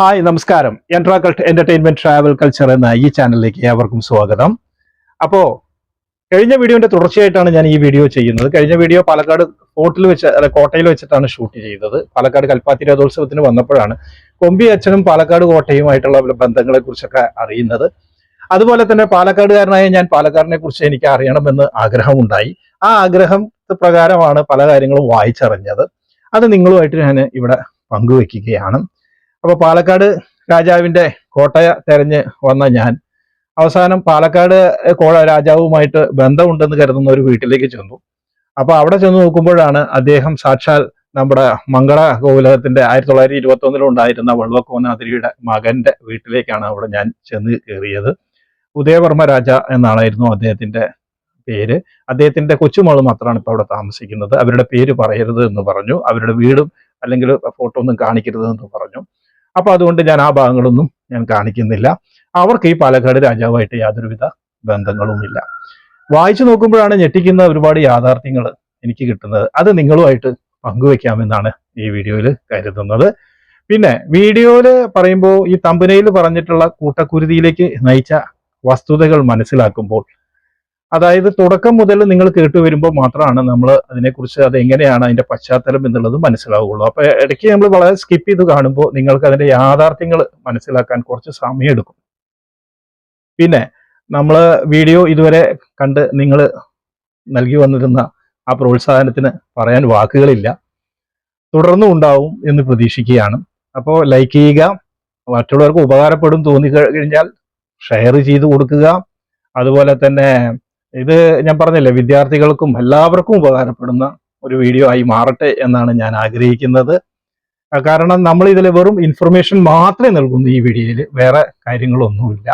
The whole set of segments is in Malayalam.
ഹായ് നമസ്കാരം. എൻട്രാകൾട്ട് എന്റർടൈൻമെന്റ് ട്രാവൽ കൾച്ചർ എന്ന ഈ ചാനലിലേക്ക് ഏവർക്കും സ്വാഗതം. അപ്പോ കഴിഞ്ഞ വീഡിയോന്റെ തുടർച്ചയായിട്ടാണ് ഞാൻ ഈ വീഡിയോ ചെയ്യുന്നത്. കഴിഞ്ഞ വീഡിയോ പാലക്കാട് ഫോർട്ടിൽ വെച്ച് കോട്ടയിൽ വെച്ചിട്ടാണ് ഷൂട്ട് ചെയ്തത്. പാലക്കാട് കൽപ്പാത്തി രഥോത്സവത്തിന് വന്നപ്പോഴാണ് കൊമ്പി അച്ഛനും പാലക്കാട് കോട്ടയുമായിട്ടുള്ള ബന്ധങ്ങളെ കുറിച്ചൊക്കെ അറിയുന്നത്. അതുപോലെ തന്നെ പാലക്കാടുകാരനായ ഞാൻ പാലക്കാടിനെ കുറിച്ച് എനിക്ക് അറിയണമെന്ന് ആഗ്രഹമുണ്ടായി. ആ ആഗ്രഹം പ്രകാരമാണ് പല കാര്യങ്ങളും വായിച്ചറിഞ്ഞത്. അത് നിങ്ങളുമായിട്ട് ഞാൻ ഇവിടെ പങ്കുവെക്കുകയാണ്. അപ്പൊ പാലക്കാട് രാജാവിന്റെ കോട്ടയ തെരഞ്ഞ് വന്ന ഞാൻ. അവസാനം പാലക്കാട് കോഴ രാജാവുമായിട്ട് ബന്ധമുണ്ടെന്ന് കരുതുന്ന ഒരു വീട്ടിലേക്ക് ചെന്നു. അപ്പൊ അവിടെ ചെന്ന് നോക്കുമ്പോഴാണ് അദ്ദേഹം സാക്ഷാൽ നമ്മുടെ മംഗള ഗോകുലത്തിന്റെ ആയിരത്തി തൊള്ളായിരത്തി ഇരുപത്തി ഒന്നിൽ ഉണ്ടായിരുന്ന വെള്ളക്കോനാതിരിയുടെ മകന്റെ വീട്ടിലേക്കാണ് അവിടെ ഞാൻ ചെന്ന് കയറിയത്. ഉദയവർമ്മ രാജ എന്നാണായിരുന്നു അദ്ദേഹത്തിന്റെ പേര്. അദ്ദേഹത്തിന്റെ കൊച്ചുമോൾ മാത്രമാണ് ഇപ്പൊ അവിടെ താമസിക്കുന്നത്. അവരുടെ പേര് പറയരുത് എന്ന് പറഞ്ഞു. അവരുടെ വീടും അല്ലെങ്കിൽ ഫോട്ടോ ഒന്നും കാണിക്കരുത് എന്ന് പറഞ്ഞു. അപ്പൊ അതുകൊണ്ട് ഞാൻ ആ ഭാഗങ്ങളൊന്നും ഞാൻ കാണിക്കുന്നില്ല. അവർക്ക് ഈ പാലക്കാട് രാജാവുമായിട്ട് യാതൊരുവിധ ബന്ധങ്ങളുമില്ല. വായിച്ചു നോക്കുമ്പോഴാണ് ഞെട്ടിക്കുന്ന ഒരുപാട് യാഥാർത്ഥ്യങ്ങൾ എനിക്ക് കിട്ടുന്നത്. അത് നിങ്ങളുമായിട്ട് പങ്കുവെക്കാമെന്നാണ് ഈ വീഡിയോയിൽ കരുതുന്നത്. പിന്നെ വീഡിയോയിൽ പറയുമ്പോൾ ഈ തമ്പനയിൽ പറഞ്ഞിട്ടുള്ള കൂട്ടക്കുരുതിയിലേക്ക് നയിച്ച വസ്തുതകൾ മനസ്സിലാക്കുമ്പോൾ അതായത് തുടക്കം മുതൽ നിങ്ങൾ കേട്ടു വരുമ്പോൾ മാത്രമാണ് നമ്മൾ അതിനെക്കുറിച്ച് അത് എങ്ങനെയാണ് അതിന്റെ പശ്ചാത്തലം എന്നുള്ളത് മനസ്സിലാവുകയുള്ളൂ അപ്പൊ ഇടയ്ക്ക് നമ്മൾ വളരെ സ്കിപ്പ് ചെയ്ത് കാണുമ്പോൾ നിങ്ങൾക്ക് അതിന്റെ യാഥാർത്ഥ്യങ്ങൾ മനസ്സിലാക്കാൻ കുറച്ച് സമയം എടുക്കും പിന്നെ നമ്മൾ വീഡിയോ ഇതുവരെ കണ്ട് നിങ്ങൾ നൽകി വന്നിരുന്ന ആ പ്രോത്സാഹനത്തിന് പറയാൻ വാക്കുകളില്ല. തുടർന്നും ഉണ്ടാവും എന്ന് പ്രതീക്ഷിക്കുകയാണ്. അപ്പോൾ ലൈക്ക് ചെയ്യുക മറ്റുള്ളവർക്ക് ഉപകാരപ്പെടും തോന്നി കഴിഞ്ഞാൽ ഷെയർ ചെയ്ത് കൊടുക്കുക. അതുപോലെ തന്നെ ഇത് ഞാൻ പറഞ്ഞില്ലേ വിദ്യാർത്ഥികൾക്കും എല്ലാവർക്കും ഉപകാരപ്പെടുന്ന ഒരു വീഡിയോ ആയി മാറട്ടെ എന്നാണ് ഞാൻ ആഗ്രഹിക്കുന്നത്. കാരണം നമ്മൾ ഇതിൽ വെറും ഇൻഫർമേഷൻ മാത്രമേ നൽകുന്നു ഈ വീഡിയോയിൽ വേറെ കാര്യങ്ങളൊന്നുമില്ല.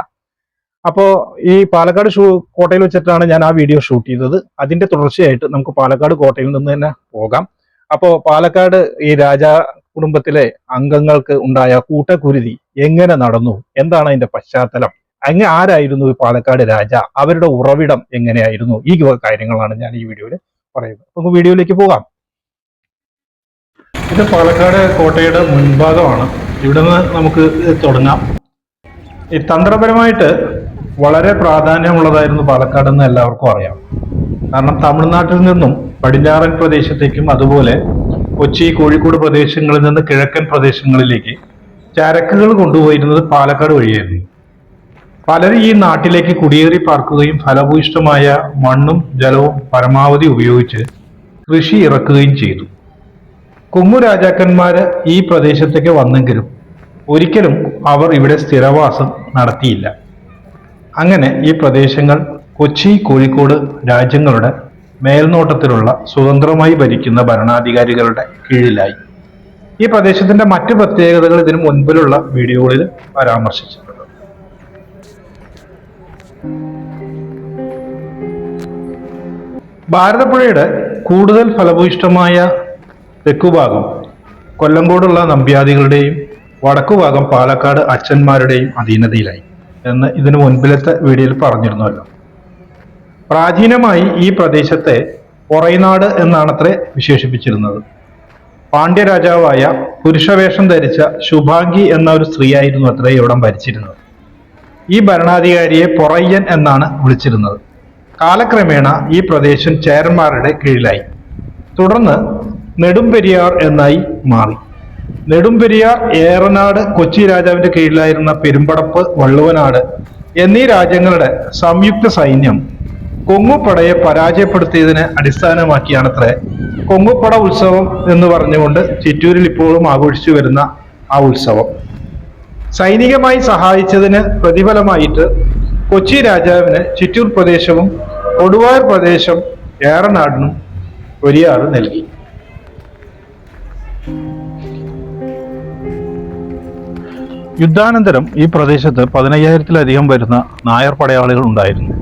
അപ്പോൾ ഈ പാലക്കാട് ഷൂ കോട്ടയിൽ വെച്ചിട്ടാണ് ഞാൻ ആ വീഡിയോ ഷൂട്ട് ചെയ്തത്. അതിന്റെ തുടർച്ചയായിട്ട് നമുക്ക് പാലക്കാട് കോട്ടയിൽ നിന്ന് തന്നെ പോകാം. അപ്പോൾ പാലക്കാട് ഈ രാജ കുടുംബത്തിലെ അംഗങ്ങൾക്ക് ഉണ്ടായ കൂട്ടക്കുരുതി എങ്ങനെ നടന്നു? എന്താണ് അതിന്റെ പശ്ചാത്തലം? അങ്ങ് ആരായിരുന്നു ഈ പാലക്കാട് രാജ? അവരുടെ ഉറവിടം എങ്ങനെയായിരുന്നു? ഈ കാര്യങ്ങളാണ് ഞാൻ ഈ വീഡിയോയിൽ പറയുന്നത്. നമുക്ക് വീഡിയോയിലേക്ക് പോകാം. ഇത് പാലക്കാട് കോട്ടയുടെ മുൻഭാഗമാണ്. ഇവിടെ നമുക്ക് തുടങ്ങാം. ഈ തന്ത്രപരമായിട്ട് വളരെ പ്രാധാന്യമുള്ളതായിരുന്നു പാലക്കാട് എന്ന് എല്ലാവർക്കും അറിയാം. കാരണം തമിഴ്നാട്ടിൽ നിന്നും പടിഞ്ഞാറൻ പ്രദേശത്തേക്കും അതുപോലെ കൊച്ചി കോഴിക്കോട് പ്രദേശങ്ങളിൽ നിന്ന് കിഴക്കൻ പ്രദേശങ്ങളിലേക്ക് ചരക്കുകൾ കൊണ്ടുപോയിരുന്നത് പാലക്കാട് വഴിയായിരുന്നു. പലരും ഈ നാട്ടിലേക്ക് കുടിയേറി പാർക്കുകയും ഫലഭൂയിഷ്ടമായ മണ്ണും ജലവും പരമാവധി ഉപയോഗിച്ച് കൃഷി ഇറക്കുകയും ചെയ്തു. കൊങ്ങു രാജാക്കന്മാര് ഈ പ്രദേശത്തേക്ക് വന്നെങ്കിലും ഒരിക്കലും അവർ ഇവിടെ സ്ഥിരവാസം നടത്തിയില്ല. അങ്ങനെ ഈ പ്രദേശങ്ങൾ കൊച്ചി കോഴിക്കോട് രാജ്യങ്ങളുടെ മേൽനോട്ടത്തിലുള്ള സ്വതന്ത്രമായി ഭരിക്കുന്ന ഭരണാധികാരികളുടെ കീഴിലായി. ഈ പ്രദേശത്തിന്റെ മറ്റു പ്രത്യേകതകൾ ഇതിനു മുൻപിലുള്ള വീഡിയോകളിൽ പരാമർശിച്ചിട്ടുണ്ട് ഭാരതപ്പുഴയുടെ കൂടുതൽ ഫലഭൂയിഷ്ടമായ തെക്കുഭാഗം കൊല്ലങ്കോടുള്ള നമ്പ്യാദികളുടെയും വടക്കുഭാഗം പാലക്കാട് അച്ഛന്മാരുടെയും അധീനതയിലായി എന്ന് ഇതിനു മുൻപിലത്തെ വീഡിയോയിൽ പറഞ്ഞിരുന്നല്ലോ. പ്രാചീനമായി ഈ പ്രദേശത്തെ പൊറൈനാട് എന്നാണത്രേ വിശേഷിപ്പിച്ചിരുന്നത്. പാണ്ഡ്യരാജാവായ പുരുഷവേഷം ധരിച്ച ശുഭാംഗി എന്ന ഒരു സ്ത്രീയായിരുന്നു അത്രേ ഇവിടം ഭരിച്ചിരുന്നത്. ഈ ഭരണാധികാരിയെ പൊറയ്യൻ എന്നാണ് വിളിച്ചിരുന്നത്. കാലക്രമേണ ഈ പ്രദേശം ചേരന്മാരുടെ കീഴിലായി. തുടർന്ന് നെടുംപെരിയാർ എന്നായി മാറി. നെടുംപെരിയാർ ഏറനാട് കൊച്ചി രാജാവിന്റെ കീഴിലായിരുന്ന പെരുമ്പടപ്പ് വള്ളുവനാട് എന്നീ രാജ്യങ്ങളുടെ സംയുക്ത സൈന്യം കൊങ്ങുപടയെ പരാജയപ്പെടുത്തിയതിനെ അടിസ്ഥാനമാക്കിയാണത്രേ കൊങ്ങുപട ഉത്സവം എന്ന് പറഞ്ഞുകൊണ്ട് ചിറ്റൂരിൽ ഇപ്പോഴും ആഘോഷിച്ചു വരുന്ന ആ ഉത്സവം. സൈനികമായി സഹായിച്ചതിന് പ്രതിഫലമായിട്ട് കൊച്ചി രാജാവിന് ചിറ്റൂർ പ്രദേശവും കൊടുവായൂർ പ്രദേശം ഏറനാടിനും ഒരിയാറ് നൽകി. യുദ്ധാനന്തരം ഈ പ്രദേശത്ത് പതിനയ്യായിരത്തിലധികം വരുന്ന നായർ പടയാളികൾ ഉണ്ടായിരുന്നു.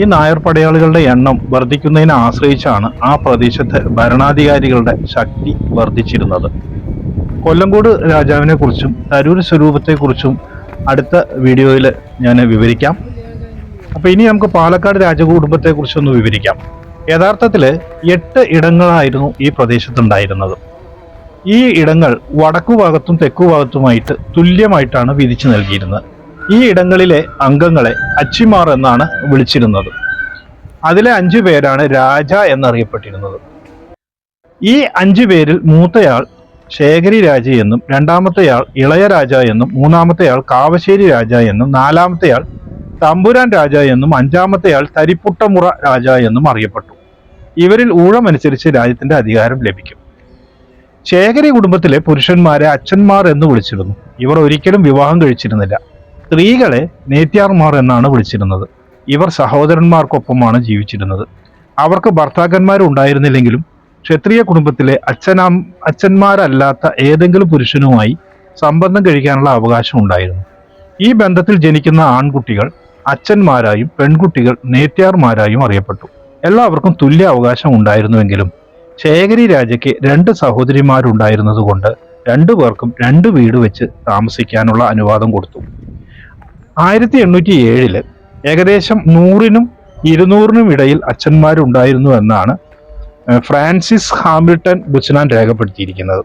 ഈ നായർ പടയാളികളുടെ എണ്ണം വർദ്ധിക്കുന്നതിനെ ആശ്രയിച്ചാണ് ആ പ്രദേശത്തെ ഭരണാധികാരികളുടെ ശക്തി വർദ്ധിച്ചിരുന്നത്. കൊല്ലങ്കോട് രാജാവിനെ കുറിച്ചും തരൂർ സ്വരൂപത്തെക്കുറിച്ചും അടുത്ത വീഡിയോയിൽ ഞാൻ വിവരിക്കാം. അപ്പൊ ഇനി നമുക്ക് പാലക്കാട് രാജകുടുംബത്തെ കുറിച്ചൊന്ന് വിവരിക്കാം. യഥാർത്ഥത്തിൽ എട്ട് ഇടങ്ങളായിരുന്നു ഈ പ്രദേശത്തുണ്ടായിരുന്നത്. ഈ ഇടങ്ങൾ വടക്കു ഭാഗത്തും തെക്കു ഭാഗത്തുമായിട്ട് തുല്യമായിട്ടാണ് വിധിച്ചു നൽകിയിരുന്നത്. ഈ ഇടങ്ങളിലെ അംഗങ്ങളെ അച്ചിമാർ എന്നാണ് വിളിച്ചിരുന്നത്. അതിലെ അഞ്ചു പേരാണ് രാജ എന്നറിയപ്പെട്ടിരുന്നത്. ഈ അഞ്ചു പേരിൽ മൂത്തയാൾ ശേഖരി രാജ എന്നും രണ്ടാമത്തെയാൾ ഇളയ രാജ എന്നും മൂന്നാമത്തെയാൾ കാവശ്ശേരി രാജ എന്നും നാലാമത്തെയാൾ തമ്പുരാൻ രാജ എന്നും അഞ്ചാമത്തെയാൾ തരിപ്പുട്ടമുറ രാജ എന്നും അറിയപ്പെട്ടു. ഇവരിൽ ഊഴമനുസരിച്ച് രാജ്യത്തിന്റെ അധികാരം ലഭിക്കും. ശേഖരി കുടുംബത്തിലെ പുരുഷന്മാരെ അച്ഛന്മാർ എന്ന് വിളിച്ചിരുന്നു. ഇവർ ഒരിക്കലും വിവാഹം കഴിച്ചിരുന്നില്ല. സ്ത്രീകളെ നേത്യാർമാർ എന്നാണ് വിളിച്ചിരുന്നത്. ഇവർ സഹോദരന്മാർക്കൊപ്പമാണ് ജീവിച്ചിരുന്നത്. അവർക്ക് ഭർത്താക്കന്മാരുണ്ടായിരുന്നില്ലെങ്കിലും ക്ഷത്രിയ കുടുംബത്തിലെ അച്ഛനാം അച്ഛന്മാരല്ലാത്ത ഏതെങ്കിലും പുരുഷനുമായി സംബന്ധം കഴിക്കാനുള്ള അവകാശം ഉണ്ടായിരുന്നു. ഈ ബന്ധത്തിൽ ജനിക്കുന്ന ആൺകുട്ടികൾ അച്ഛന്മാരായും പെൺകുട്ടികൾ നേത്യാർമാരായും അറിയപ്പെട്ടു. എല്ലാവർക്കും തുല്യ അവകാശം ഉണ്ടായിരുന്നുവെങ്കിലും ശേഖരി രാജയ്ക്ക് രണ്ട് സഹോദരിമാരുണ്ടായിരുന്നതുകൊണ്ട് രണ്ടു പേർക്കും രണ്ട് വീട് വെച്ച് താമസിക്കാനുള്ള അനുവാദം കൊടുത്തു. ആയിരത്തി എണ്ണൂറ്റി ഏഴിൽ ഏകദേശം നൂറിനും ഇരുന്നൂറിനും ഇടയിൽ അച്ഛന്മാരുണ്ടായിരുന്നു എന്നാണ് ഫ്രാൻസിസ് ഹാമിൽട്ടൺ ബുച്ചനാൻ രേഖപ്പെടുത്തിയിരിക്കുന്നത്.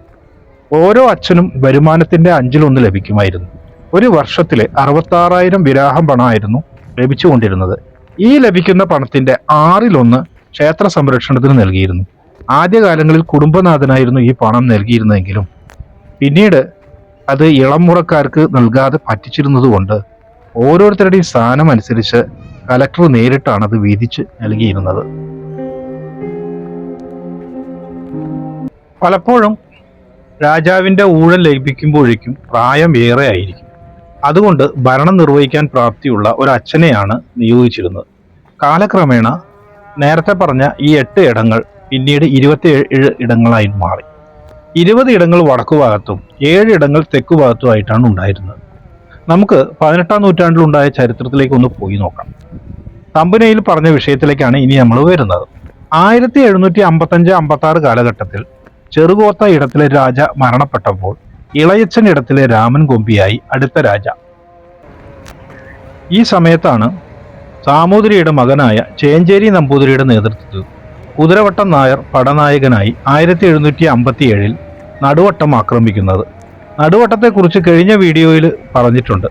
ഓരോ അച്ഛനും വരുമാനത്തിന്റെ അഞ്ചിലൊന്ന് ലഭിക്കുമായിരുന്നു. ഒരു വർഷത്തിലെ അറുപത്താറായിരം വിരാഹം പണമായിരുന്നു ലഭിച്ചുകൊണ്ടിരുന്നത്. ഈ ലഭിക്കുന്ന പണത്തിന്റെ ആറിലൊന്ന് ക്ഷേത്ര സംരക്ഷണത്തിന് നൽകിയിരുന്നു. ആദ്യകാലങ്ങളിൽ കുടുംബനാഥനായിരുന്നു ഈ പണം നൽകിയിരുന്നെങ്കിലും പിന്നീട് അത് ഇളംമുറക്കാർക്ക് നൽകാതെ പറ്റിച്ചിരുന്നതുകൊണ്ട് ഓരോരുത്തരുടെയും സ്ഥാനം അനുസരിച്ച് കലക്ടർ നേരിട്ടാണ് അത് വീതിച്ച് നൽകിയിരുന്നത്. പലപ്പോഴും രാജാവിന്റെ ഊഴം ലഭിക്കുമ്പോഴേക്കും പ്രായം ഏറെ ആയിരിക്കും. അതുകൊണ്ട് ഭരണം നിർവഹിക്കാൻ പ്രാപ്തിയുള്ള ഒരു അച്ഛനെയാണ് നിയോഗിച്ചിരുന്നത്. കാലക്രമേണ നേരത്തെ പറഞ്ഞ ഈ എട്ട് ഇടങ്ങൾ പിന്നീട് ഇരുപത്തിയേഴ് ഇടങ്ങളായി മാറി. ഇരുപത് ഇടങ്ങൾ വടക്കു ഭാഗത്തും ഏഴ് ഇടങ്ങൾ തെക്കു ഭാഗത്തുമായിട്ടാണ് ഉണ്ടായിരുന്നത്. നമുക്ക് പതിനെട്ടാം നൂറ്റാണ്ടിലുണ്ടായ ചരിത്രത്തിലേക്ക് ഒന്ന് പോയി നോക്കാം. തമ്പനയിൽ പറഞ്ഞ വിഷയത്തിലേക്കാണ് ഇനി നമ്മൾ വരുന്നത്. ആയിരത്തി എഴുന്നൂറ്റി അമ്പത്തഞ്ച് അമ്പത്തി ആറ് കാലഘട്ടത്തിൽ ചെറുകോത്ത ഇടത്തിലെ രാജ മരണപ്പെട്ടപ്പോൾ ഇളയച്ചൻ ഇടത്തിലെ രാമൻ കൊമ്പിയായി അടുത്ത രാജ. ഈ സമയത്താണ് സാമൂതിരിയുടെ മകനായ ചേഞ്ചേരി നമ്പൂതിരിയുടെ നേതൃത്വത്തിൽ കുതിരവട്ടം നായർ പടനായകനായി ആയിരത്തി എഴുന്നൂറ്റി അമ്പത്തി ഏഴിൽ നടുവട്ടം ആക്രമിക്കുന്നത്. നടുവട്ടത്തെക്കുറിച്ച് കഴിഞ്ഞ വീഡിയോയിൽ പറഞ്ഞിട്ടുണ്ട്.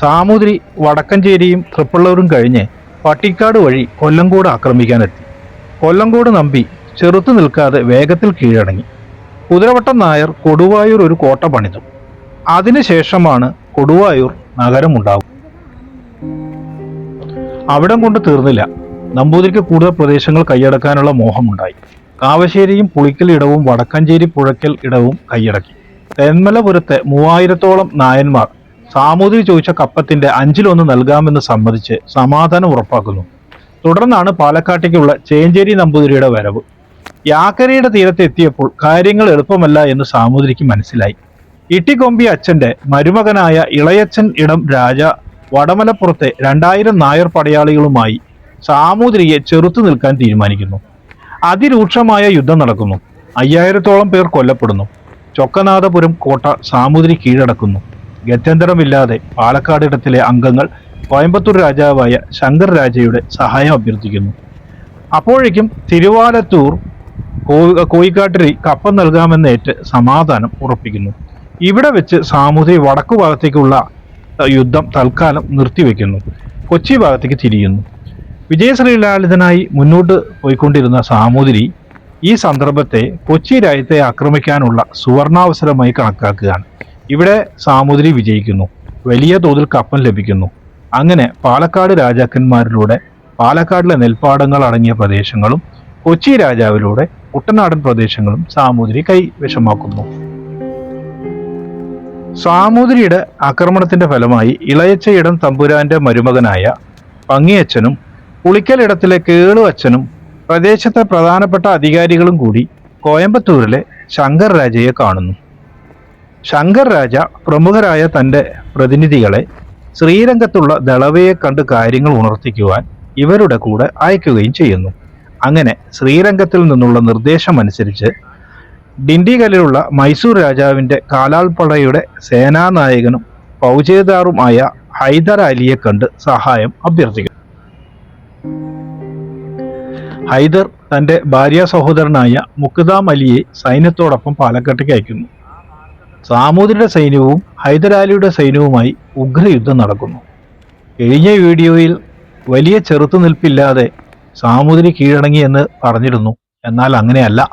സാമൂതിരി വടക്കഞ്ചേരിയും തൃപ്പള്ളൂരും കഴിഞ്ഞ് പട്ടിക്കാട് വഴി കൊല്ലങ്കോട് ആക്രമിക്കാനെത്തി. കൊല്ലങ്കോട് നമ്പി ചെറുത്തു നിൽക്കാതെ വേഗത്തിൽ കീഴടങ്ങി. കുതിരവട്ടം നായർ കൊടുവായൂർ ഒരു കോട്ട പണിതു. അതിനുശേഷമാണ് കൊടുവായൂർ നഗരമുണ്ടാകും അവിടം കൊണ്ട് തീർന്നില്ല. നമ്പൂതിരിക്ക് കൂടുതൽ പ്രദേശങ്ങൾ കൈയടക്കാനുള്ള മോഹമുണ്ടായി. കാവശ്ശേരിയും പുളിക്കൽ ഇടവും വടക്കഞ്ചേരി പുഴക്കൽ ഇടവും കൈയടക്കി. തെന്മലപുരത്തെ മൂവായിരത്തോളം നായന്മാർ സാമൂതിരി ചോദിച്ച കപ്പത്തിന്റെ അഞ്ചിലൊന്ന് നൽകാമെന്ന് സമ്മതിച്ച് സമാധാനം ഉറപ്പാക്കുന്നു. തുടർന്നാണ് പാലക്കാട്ടേക്കുള്ള ചേഞ്ചേരി നമ്പൂതിരിയുടെ വരവ്. യാക്കരയുടെ തീരത്ത് എത്തിയപ്പോൾ കാര്യങ്ങൾ എളുപ്പമല്ല എന്ന് സാമൂതിരിക്ക് മനസ്സിലായി. ഇട്ടിക്കൊമ്പി അച്ഛന്റെ മരുമകനായ ഇളയച്ചൻ ഇടം രാജ വടമലപ്പുറത്തെ രണ്ടായിരം നായർ പടയാളികളുമായി സാമൂതിരിയെ ചെറുത്തു നിൽക്കാൻ തീരുമാനിക്കുന്നു. അതിരൂക്ഷമായ യുദ്ധം നടക്കുന്നു. അയ്യായിരത്തോളം പേർ കൊല്ലപ്പെടുന്നു. ചൊക്കനാഥപുരം കോട്ട സാമൂതിരി കീഴടക്കുന്നു. ഗത്യന്തരമില്ലാതെ പാലക്കാടിടത്തിലെ അംഗങ്ങൾ കോയമ്പത്തൂർ രാജാവായ ശങ്കർ രാജയുടെ സഹായം അഭ്യർത്ഥിക്കുന്നു. അപ്പോഴേക്കും തിരുവാലത്തൂർ കോയിക്കാട്ടിരി കപ്പം നൽകാമെന്നേറ്റ് സമാധാനം ഉറപ്പിക്കുന്നു. ഇവിടെ വെച്ച് സാമൂതിരി വടക്കു ഭാഗത്തേക്കുള്ള യുദ്ധം തൽക്കാലം നിർത്തിവെക്കുന്നു. കൊച്ചി ഭാഗത്തേക്ക് തിരിയുന്നു. വിജയശ്രീലാളിതനായി മുന്നോട്ട് പോയിക്കൊണ്ടിരുന്ന സാമൂതിരി ഈ സന്ദർഭത്തെ കൊച്ചി രാജ്യത്തെ ആക്രമിക്കാനുള്ള സുവർണാവസരമായി കണക്കാക്കുകയാണ്. ഇവിടെ സാമൂതിരി വിജയിക്കുന്നു. വലിയ തോതിൽ കപ്പം ലഭിക്കുന്നു. അങ്ങനെ പാലക്കാട് രാജാക്കന്മാരിലൂടെ പാലക്കാടിലെ നെൽപ്പാടങ്ങൾ അടങ്ങിയ പ്രദേശങ്ങളും കൊച്ചി രാജാവിലൂടെ കുട്ടനാടൻ പ്രദേശങ്ങളും സാമൂതിരി കൈവശമാക്കുന്നു. സാമൂതിരിയുടെ ആക്രമണത്തിന്റെ ഫലമായി ഇളയച്ച ഇടം തമ്പുരാന്റെ മരുമകനായ പങ്ങിയച്ഛനും പുളിക്കലിടത്തിലെ കേളു അച്ഛനും പ്രദേശത്തെ പ്രധാനപ്പെട്ട അധികാരികളും കൂടി കോയമ്പത്തൂരിലെ ശങ്കർ രാജയെ കാണുന്നു. ശങ്കർ രാജ പ്രമുഖരായ തന്റെ പ്രതിനിധികളെ ശ്രീരംഗത്തുള്ള ദളവയെ കണ്ട് കാര്യങ്ങൾ ഉണർത്തിക്കുവാൻ ഇവരുടെ കൂടെ അയക്കുകയും ചെയ്യുന്നു. അങ്ങനെ ശ്രീരംഗത്തിൽ നിന്നുള്ള നിർദ്ദേശം അനുസരിച്ച് ഡിണ്ടിഗലിലുള്ള മൈസൂർ രാജാവിന്റെ കാലാൾപ്പടയുടെ സേനാനായകനും ഫൗജേദാറുമായ ഹൈദർ അലിയെ കണ്ട് സഹായം അഭ്യർത്ഥിക്കുന്നു. ഹൈദർ തന്റെ ഭാര്യ സഹോദരനായ മുക്താം അലിയെ സൈന്യത്തോടൊപ്പം പാലക്കാട്ടേക്ക് അയക്കുന്നു. സാമൂതിരിയുടെ സൈന്യവും ഹൈദരാലിയുടെ സൈന്യവുമായി ഉഗ്രയുദ്ധം നടക്കുന്നു. കഴിഞ്ഞ വീഡിയോയിൽ വലിയ ചെറുത്തുനിൽപ്പില്ലാതെ സാമൂതിരി കീഴടങ്ങി എന്ന് പറഞ്ഞിരുന്നു. എന്നാൽ അങ്ങനെയല്ല.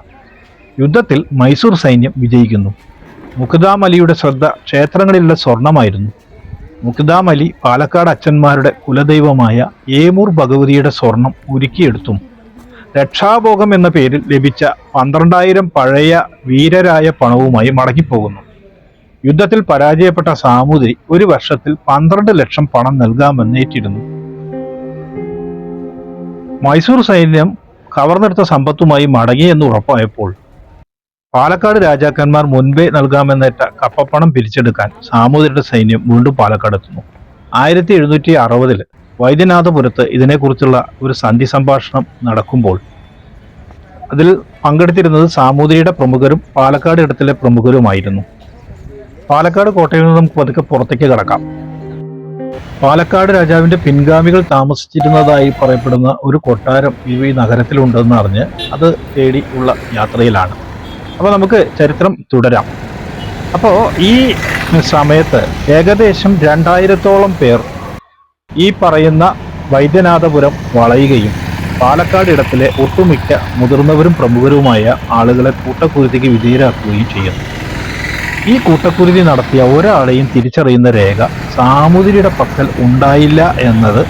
യുദ്ധത്തിൽ മൈസൂർ സൈന്യം വിജയിക്കുന്നു. മുഖദാം അലിയുടെ ശ്രദ്ധ ക്ഷേത്രങ്ങളിലുള്ള സ്വർണമായിരുന്നു. മുഖദാം അലി പാലക്കാട് അച്ഛന്മാരുടെ കുലദൈവമായ ഏമൂർ ഭഗവതിയുടെ സ്വർണം ഉരുക്കിയെടുത്തും. രക്ഷാഭോഗം എന്ന പേരിൽ ലഭിച്ച പന്ത്രണ്ടായിരം പഴയ വീരരായ പണവുമായി മടങ്ങിപ്പോകുന്നു. യുദ്ധത്തിൽ പരാജയപ്പെട്ട സാമൂതിരി ഒരു വർഷത്തിൽ പന്ത്രണ്ട് ലക്ഷം പണം നൽകാമെന്ന് ഏറ്റിരുന്നു. മൈസൂർ സൈന്യം കവർന്നെടുത്ത സമ്പത്തുമായി മടങ്ങി എന്ന് ഉറപ്പായപ്പോൾ പാലക്കാട് രാജാക്കന്മാർ മുൻപേ നൽകാമെന്നേറ്റ കപ്പപ്പണം പിരിച്ചെടുക്കാൻ സാമൂതിരിയുടെ സൈന്യം വീണ്ടും പാലക്കാട് എത്തുന്നു. ആയിരത്തി എഴുന്നൂറ്റി അറുപതിൽ വൈദ്യനാഥപുരത്ത് ഇതിനെക്കുറിച്ചുള്ള ഒരു സന്ധി സംഭാഷണം നടക്കുമ്പോൾ അതിൽ പങ്കെടുത്തിരുന്നത് സാമൂതിരിയുടെ പ്രമുഖരും പാലക്കാട് ഇടത്തിലെ പ്രമുഖരുമായിരുന്നു. പാലക്കാട് കോട്ടയിൽ നിന്ന് പതുക്കെ പുറത്തേക്ക് കടക്കാം. പാലക്കാട് രാജാവിന്റെ പിൻഗാമികൾ താമസിച്ചിരുന്നതായി പറയപ്പെടുന്ന ഒരു കൊട്ടാരം ഈ നഗരത്തിലുണ്ടെന്ന് അറിഞ്ഞ് അത് തേടി ഉള്ള യാത്രയിലാണ്. അപ്പോൾ നമുക്ക് ചരിത്രം തുടരാം. അപ്പോൾ ഈ സമയത്ത് ഏകദേശം രണ്ടായിരത്തോളം പേർ ഈ പറയുന്ന വൈദ്യനാഥപുരം വളയുകയും പാലക്കാട് ഇടത്തിലെ ഒട്ടുമിക്ക മുതിർന്നവരും പ്രമുഖരുമായ ആളുകളെ കൂട്ടക്കുരുതിക്ക് വിധേയരാക്കുകയും ചെയ്യുന്നു. ഈ കൂട്ടക്കുരുതി നടത്തിയ ഒരാളെയും തിരിച്ചറിയുന്ന രേഖ സാമൂതിരിയുടെ പക്കൽ ഉണ്ടായില്ല എന്നത്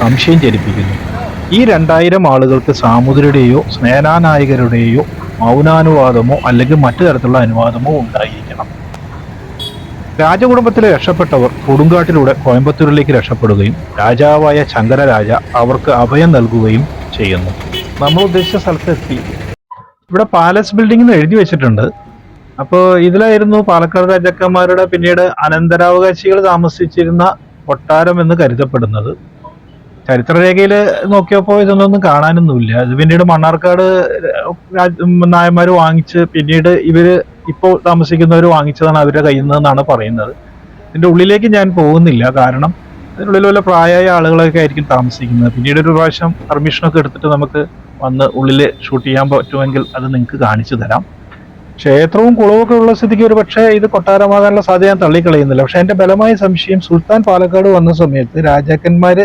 സംശയം ജനിപ്പിക്കുന്നു. ഈ രണ്ടായിരം ആളുകൾക്ക് സാമൂതിരിയുടെയോ സ്നേഹാനായകരുടെയോ മൗനാനുവാദമോ അല്ലെങ്കിൽ മറ്റു തരത്തിലുള്ള അനുവാദമോ ഉണ്ടായിരിക്കണം. രാജകുടുംബത്തിലെ രക്ഷപ്പെട്ടവർ കൊടുങ്കാട്ടിലൂടെ കോയമ്പത്തൂരിലേക്ക് രക്ഷപ്പെടുകയും രാജാവായ ശങ്കരരാജ അവർക്ക് അഭയം നൽകുകയും ചെയ്യുന്നു. നമ്മൾ ഉദ്ദേശിച്ച സ്ഥലത്തെത്തി. ഇവിടെ പാലസ് ബിൽഡിംഗ് എഴുതി വെച്ചിട്ടുണ്ട്. അപ്പോൾ ഇതിലായിരുന്നു പാലക്കാട് രാജാക്കന്മാരുടെ പിന്നീട് അനന്തരാവകാശികൾ താമസിച്ചിരുന്ന കൊട്ടാരം എന്ന് കരുതപ്പെടുന്നത്. ചരിത്രരേഖയിൽ നോക്കിയപ്പോൾ ഇതൊന്നും കാണാനൊന്നുമില്ല. ഇത് പിന്നീട് മണ്ണാർക്കാട് നായന്മാർ വാങ്ങിച്ച് പിന്നീട് ഇവർ ഇപ്പോൾ താമസിക്കുന്നവർ വാങ്ങിച്ചതാണ് അവരുടെ കയ്യിൽ നിന്നാണ് പറയുന്നത്. ഇതിന്റെ ഉള്ളിലേക്ക് ഞാൻ പോകുന്നില്ല. കാരണം അതിനുള്ളിൽ വല്ല പ്രായമായ ആളുകളൊക്കെ ആയിരിക്കും താമസിക്കുന്നത്. പിന്നീട് ഒരു പ്രാവശ്യം പെർമിഷനൊക്കെ എടുത്തിട്ട് നമുക്ക് വന്ന് ഉള്ളിൽ ഷൂട്ട് ചെയ്യാൻ പറ്റുമെങ്കിൽ അത് നിങ്ങൾക്ക് കാണിച്ചു തരാം. ക്ഷേത്രവും കുളവും ഒക്കെ ഉള്ള സ്ഥിതിക്ക് ഒരു പക്ഷേ ഇത് കൊട്ടാരമാകാനുള്ള സാധ്യത ഞാൻ തള്ളിക്കളയുന്നില്ല. പക്ഷെ എന്റെ ബലമായ സംശയം സുൽത്താൻ പാലക്കാട് വന്ന സമയത്ത് രാജാക്കന്മാര്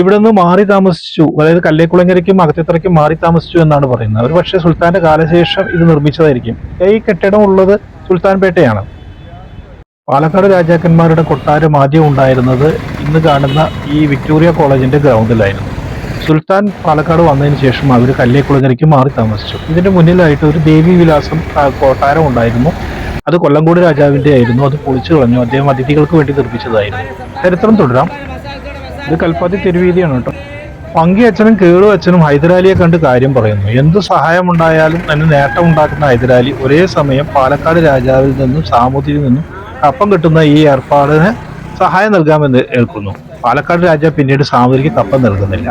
ഇവിടെ നിന്ന് മാറി താമസിച്ചു. അതായത് കല്ലേക്കുളങ്ങരയ്ക്കും അകത്തിത്തറയ്ക്കും മാറി താമസിച്ചു എന്നാണ് പറയുന്നത്. ഒരു പക്ഷേ സുൽത്താന്റെ കാലശേഷം ഇത് നിർമ്മിച്ചതായിരിക്കും. ഈ കെട്ടിടം ഉള്ളത് സുൽത്താൻപേട്ടയാണ്. പാലക്കാട് രാജാക്കന്മാരുടെ കൊട്ടാരം ആദ്യം ഉണ്ടായിരുന്നത് ഇന്ന് കാണുന്ന ഈ വിക്ടോറിയ കോളേജിന്റെ ഗ്രൗണ്ടിലായിരുന്നു സുൽത്താൻ പാലക്കാട് വന്നതിന് ശേഷം അവർ കല്ലേക്കുളങ്ങരയ്ക്ക് മാറി താമസിച്ചു. ഇതിന്റെ മുന്നിലായിട്ട് ഒരു ദേവി വിലാസം കൊട്ടാരം ഉണ്ടായിരുന്നു. അത് കൊല്ലംകോട് രാജാവിന്റെ ആയിരുന്നു. അത് പൊളിച്ചു കളഞ്ഞു. അദ്ദേഹം അതിഥികൾക്ക് വേണ്ടി നിർമ്മിച്ചതായിരുന്നു. ചരിത്രം തുടരാം. ഇത് കൽപ്പാത്തി തെരുവീതിയാണ് കേട്ടോ. പങ്കി അച്ഛനും കേളു അച്ഛനും ഹൈദരാലിയെ കണ്ട് കാര്യം പറയുന്നു. എന്ത് സഹായമുണ്ടായാലും തന്നെ നേട്ടം ഉണ്ടാക്കുന്ന ഹൈദരാലി ഒരേ സമയം പാലക്കാട് രാജാവിൽ നിന്നും സാമൂതിരിയിൽ നിന്നും കപ്പം കിട്ടുന്ന ഈ ഏർപ്പാടിന് സഹായം നൽകാമെന്ന് ഏൽക്കുന്നു. പാലക്കാട് രാജാവ് പിന്നീട് സാമൂതിരിക്ക് കപ്പം നൽകുന്നില്ല.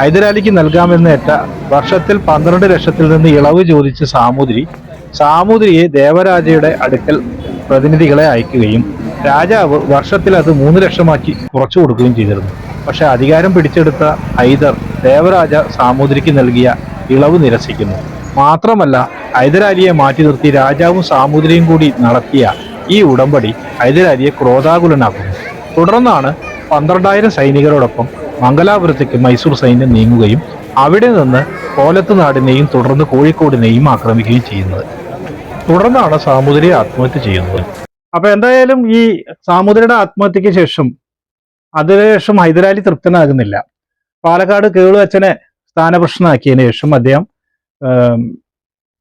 ഹൈദരാലിക്ക് നൽകാമെന്നേറ്റ വർഷത്തിൽ പന്ത്രണ്ട് ലക്ഷത്തിൽ നിന്ന് ഇളവ് ചോദിച്ച സാമൂതിരി സാമൂതിരിയെ ദേവരാജയുടെ അടുക്കൽ പ്രതിനിധികളെ അയക്കുകയും രാജാവ് വർഷത്തിൽ അത് മൂന്ന് ലക്ഷമാക്കി കുറച്ചു കൊടുക്കുകയും ചെയ്തിരുന്നു. പക്ഷെ അധികാരം പിടിച്ചെടുത്ത ഹൈദർ ദേവരാജ സാമൂതിരിക്ക് നൽകിയ ഇളവ് നിരസിക്കുന്നു. മാത്രമല്ല ഹൈദരാലിയെ മാറ്റി നിർത്തി രാജാവും സാമൂതിരിയും കൂടി നടത്തിയ ഈ ഉടമ്പടി ഹൈദരാലിയെ ക്രോധാകുലനാക്കുന്നു. തുടർന്നാണ് പന്ത്രണ്ടായിരം സൈനികരോടൊപ്പം മംഗലാപുരത്തേക്ക് മൈസൂർ സൈന്യം നീങ്ങുകയും അവിടെ നിന്ന് കോലത്ത് നാടിനെയും തുടർന്ന് കോഴിക്കോടിനെയും ആക്രമിക്കുകയും ചെയ്യുന്നത്. തുടർന്നാണ് സാമൂതിരി ആത്മഹത്യ ചെയ്യുന്നത്. അപ്പൊ എന്തായാലും ഈ സാമൂതിരിയുടെ ആത്മഹത്യക്ക് ശേഷം അതിനുശേഷം ഹൈദരാലി തൃപ്തനാകുന്നില്ല. പാലക്കാട് കേളു അച്ഛനെ സ്ഥാനപ്രശ്നമാക്കിയതിനു ശേഷം അദ്ദേഹം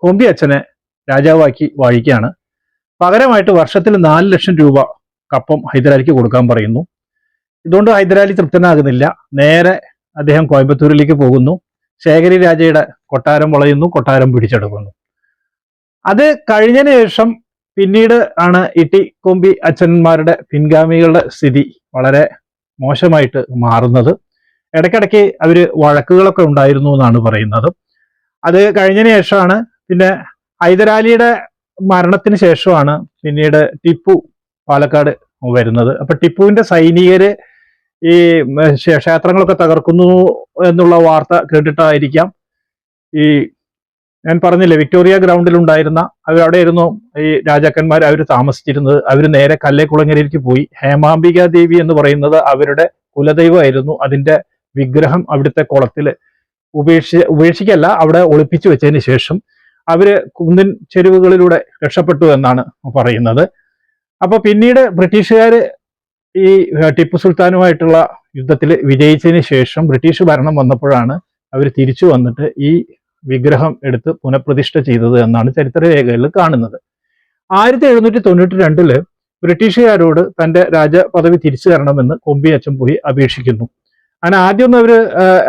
കൊമ്പി അച്ഛനെ രാജാവാക്കി വാഴിക്കുകയാണ്. പകരമായിട്ട് വർഷത്തിൽ നാല് ലക്ഷം രൂപ കപ്പം ഹൈദരാലിക്ക് കൊടുക്കാൻ പറയുന്നു. ഇതുകൊണ്ട് ഹൈദരാലി തൃപ്തനാകുന്നില്ല. നേരെ അദ്ദേഹം കോയമ്പത്തൂരിലേക്ക് പോകുന്നു. ശേഖരി രാജയുടെ കൊട്ടാരം വളയുന്നു കൊട്ടാരം പിടിച്ചെടുക്കുന്നു. അത് കഴിഞ്ഞതിന് ശേഷം പിന്നീട് ആണ് ഇട്ടി കൊമ്പി അച്ഛന്മാരുടെ പിൻഗാമികളുടെ സ്ഥിതി വളരെ മോശമായിട്ട് മാറുന്നത്. ഇടയ്ക്കിടയ്ക്ക് അവർ വഴക്കുകളൊക്കെ ഉണ്ടായിരുന്നു എന്നാണ് പറയുന്നത്. അത് കഴിഞ്ഞതിന് ശേഷമാണ് പിന്നെ ഹൈദരാലിയുടെ മരണത്തിന് ശേഷമാണ് പിന്നീട് ടിപ്പു പാലക്കാട് വരുന്നത്. അപ്പൊ ടിപ്പുവിന്റെ സൈനികര് ഈ ക്ഷേത്രങ്ങളൊക്കെ തകർക്കുന്നു എന്നുള്ള വാർത്ത കേട്ടിട്ടായിരിക്കാം. ഈ ഞാൻ പറഞ്ഞില്ലേ വിക്ടോറിയ ഗ്രൗണ്ടിൽ ഉണ്ടായിരുന്ന അവരവിടെ ഇരുന്നു ഈ രാജാക്കന്മാർ അവർ താമസിച്ചിരുന്നത്. അവർ നേരെ കല്ലേക്കുളങ്ങരയിലേക്ക് പോയി. ഹേമാംബിക ദേവി എന്ന് പറയുന്നത് അവരുടെ കുലദൈവമായിരുന്നു. അതിന്റെ വിഗ്രഹം അവിടുത്തെ കുളത്തിൽ ഉപേക്ഷി ഉപേക്ഷിക്കല്ല അവിടെ ഒളിപ്പിച്ചു വെച്ചതിന് ശേഷം അവർ കുന്നിൻ ചെരുവുകളിലൂടെ രക്ഷപ്പെട്ടു എന്നാണ് പറയുന്നത്. അപ്പോൾ പിന്നീട് ബ്രിട്ടീഷുകാര് ഈ ടിപ്പു സുൽത്താനുമായിട്ടുള്ള യുദ്ധത്തിൽ വിജയിച്ചതിന് ശേഷം ബ്രിട്ടീഷ് ഭരണം വന്നപ്പോഴാണ് അവർ തിരിച്ചു വന്നിട്ട് ഈ വിഗ്രഹം എടുത്ത് പുനഃപ്രതിഷ്ഠ ചെയ്തത് എന്നാണ് ചരിത്രരേഖകളിൽ കാണുന്നത്. ആയിരത്തി എഴുന്നൂറ്റി തൊണ്ണൂറ്റി രണ്ടിൽ ബ്രിട്ടീഷുകാരോട് തന്റെ രാജപദവി തിരിച്ചു തരണമെന്ന് കൊമ്പി അച്ഛൻ പോയി അപേക്ഷിക്കുന്നു. അങ്ങനെ ആദ്യമൊന്നും അവർ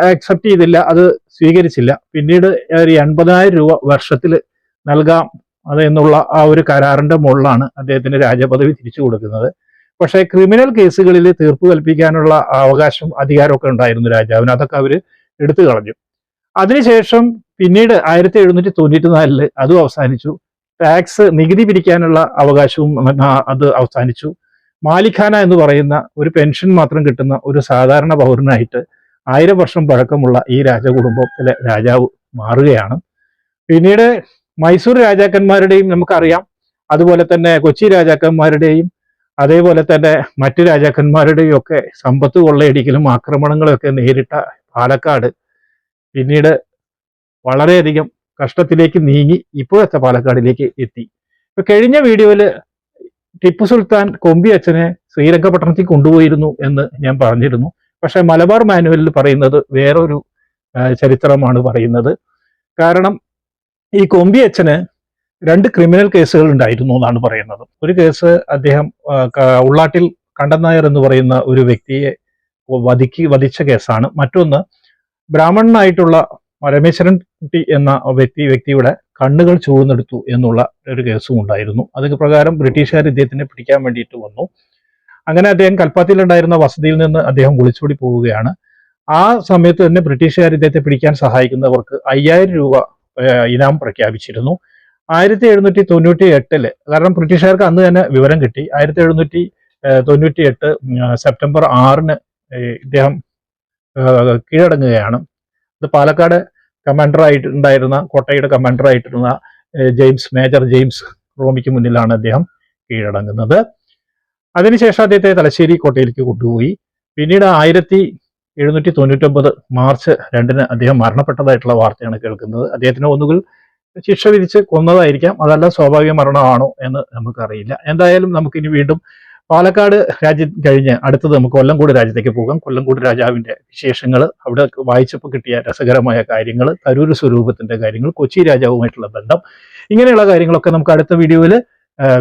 അക്സെപ്റ്റ് ചെയ്തില്ല അത് സ്വീകരിച്ചില്ല. പിന്നീട് ഒരു എൺപതിനായിരം രൂപ വർഷത്തിൽ നൽകാം അത് എന്നുള്ള ആ ഒരു കരാറിന്റെ മുകളിലാണ് അദ്ദേഹത്തിന് രാജപദവി തിരിച്ചു കൊടുക്കുന്നത്. പക്ഷേ ക്രിമിനൽ കേസുകളിൽ തീർപ്പ് കൽപ്പിക്കാനുള്ള അവകാശം അധികാരമൊക്കെ ഉണ്ടായിരുന്നു രാജാവിന്. അതൊക്കെ അവർ എടുത്തു കളഞ്ഞു. അതിനുശേഷം പിന്നീട് ആയിരത്തി എഴുന്നൂറ്റി തൊണ്ണൂറ്റി നാലിൽ അതും അവസാനിച്ചു. ടാക്സ് നികുതി പിരിക്കാനുള്ള അവകാശവും അത് അവസാനിച്ചു. മാലിഖാന എന്ന് പറയുന്ന ഒരു പെൻഷൻ മാത്രം കിട്ടുന്ന ഒരു സാധാരണ പൗരനായിട്ട് ആയിരം വർഷം പഴക്കമുള്ള ഈ രാജകുടുംബത്തിലെ രാജാവ് മാറുകയാണ്. പിന്നീട് മൈസൂർ രാജാക്കന്മാരുടെയും നമുക്കറിയാം. അതുപോലെ തന്നെ കൊച്ചി രാജാക്കന്മാരുടെയും അതേപോലെ തന്നെ മറ്റു രാജാക്കന്മാരുടെയും ഒക്കെ സമ്പത്ത് കൊള്ളയടിക്കലും ആക്രമണങ്ങളൊക്കെ നേരിട്ട പാലക്കാട് പിന്നീട് വളരെയധികം കഷ്ടത്തിലേക്ക് നീങ്ങി ഇപ്പോഴത്തെ പാലക്കാടിലേക്ക് എത്തി. ഇപ്പൊ കഴിഞ്ഞ വീഡിയോയിൽ ടിപ്പു സുൽത്താൻ കൊമ്പി അച്ഛനെ ശ്രീരംഗപട്ടണത്തിൽ കൊണ്ടുപോയിരുന്നു എന്ന് ഞാൻ പറഞ്ഞിരുന്നു. പക്ഷെ മലബാർ മാനുവലിൽ പറയുന്നത് വേറൊരു ചരിത്രമാണ് പറയുന്നത്. കാരണം ഈ കൊമ്പി അച്ഛന് രണ്ട് ക്രിമിനൽ കേസുകൾ ഉണ്ടായിരുന്നു എന്നാണ് പറയുന്നത്. ഒരു കേസ് അദ്ദേഹം ഉള്ളാട്ടിൽ കണ്ടനായർ എന്ന് പറയുന്ന ഒരു വ്യക്തിയെ വധിക്ക് വധിച്ച കേസാണ്. മറ്റൊന്ന് ബ്രാഹ്മണനായിട്ടുള്ള പരമേശ്വരൻ കുട്ടി എന്ന വ്യക്തി വ്യക്തിയുടെ കണ്ണുകൾ ചൂഴ്ന്നെടുത്തു എന്നുള്ള ഒരു കേസും ഉണ്ടായിരുന്നു. അത് പ്രകാരം ബ്രിട്ടീഷുകാർ ഇദ്ദേഹത്തിനെ പിടിക്കാൻ വേണ്ടിയിട്ട് വന്നു. അങ്ങനെ അദ്ദേഹം കൽപ്പാത്തിയിലുണ്ടായിരുന്ന വസതിയിൽ നിന്ന് അദ്ദേഹം ഒളിച്ചോടി പോവുകയാണ്. ആ സമയത്ത് തന്നെ ബ്രിട്ടീഷുകാർ ഇദ്ദേഹത്തെ പിടിക്കാൻ സഹായിക്കുന്നവർക്ക് അയ്യായിരം രൂപ ഇനാം പ്രഖ്യാപിച്ചിരുന്നു. ആയിരത്തി എഴുന്നൂറ്റി തൊണ്ണൂറ്റി എട്ടിൽ കാരണം ബ്രിട്ടീഷുകാർക്ക് അന്ന് തന്നെ വിവരം കിട്ടി. ആയിരത്തി എഴുന്നൂറ്റി തൊണ്ണൂറ്റി എട്ട് സെപ്റ്റംബർ ആറിന് ഇദ്ദേഹം കീഴടങ്ങുകയാണ്. ഇത് പാലക്കാട് കമാൻഡർ ആയിട്ട് ഉണ്ടായിരുന്ന കോട്ടയുടെ കമാൻഡർ ഏഹ്, ജെയിംസ് മേജർ ജെയിംസ് റോമിക്ക് മുന്നിലാണ് അദ്ദേഹം കീഴടങ്ങുന്നത്. അതിനുശേഷം അദ്ദേഹത്തെ തലശ്ശേരി കോട്ടയിലേക്ക് കൊണ്ടുപോയി. പിന്നീട് ആയിരത്തി എഴുന്നൂറ്റി തൊണ്ണൂറ്റൊമ്പത് മാർച്ച് രണ്ടിന് അദ്ദേഹം മരണപ്പെട്ടതായിട്ടുള്ള വാർത്തയാണ് കേൾക്കുന്നത്. അദ്ദേഹത്തിന് ഒന്നുകിൽ ശിക്ഷ വിധിച്ച് കൊന്നതായിരിക്കാം. അതല്ല സ്വാഭാവിക മരണമാണോ എന്ന് നമുക്കറിയില്ല. എന്തായാലും നമുക്ക് ഇനി വീണ്ടും പാലക്കാട് രാജ്യം കഴിഞ്ഞ് അടുത്തത് നമുക്ക് കൊല്ലംകോട് രാജ്യത്തേക്ക് പോകാം. കൊല്ലംകോട് രാജാവിന്റെ വിശേഷങ്ങൾ അവിടെ വായിച്ചപ്പോൾ കിട്ടിയ രസകരമായ കാര്യങ്ങൾ തരൂർ സ്വരൂപത്തിന്റെ കാര്യങ്ങൾ കൊച്ചി രാജാവുമായിട്ടുള്ള ബന്ധം ഇങ്ങനെയുള്ള കാര്യങ്ങളൊക്കെ നമുക്ക് അടുത്ത വീഡിയോയിൽ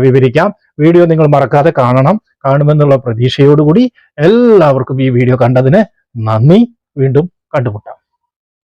വിവരിക്കാം. വീഡിയോ നിങ്ങൾ മറക്കാതെ കാണണം. കാണുമെന്നുള്ള പ്രതീക്ഷയോടുകൂടി എല്ലാവർക്കും ഈ വീഡിയോ കണ്ടതിന് നന്ദി. വീണ്ടും കണ്ടുമുട്ടാം.